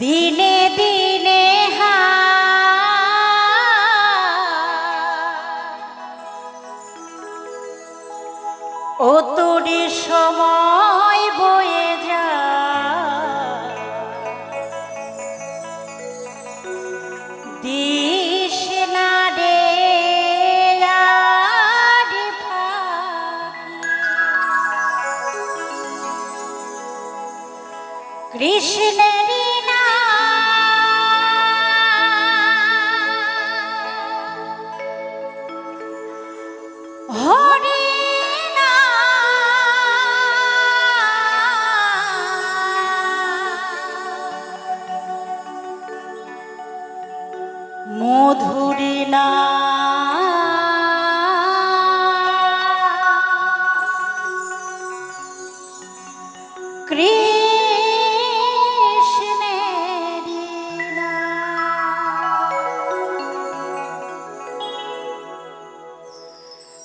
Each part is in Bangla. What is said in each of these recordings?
দিনে দিনে ও তুড়ি সময় বয়ে যা। দিস না রে মধুরী না।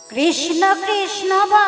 কৃষ্ণ কৃষ্ণ বা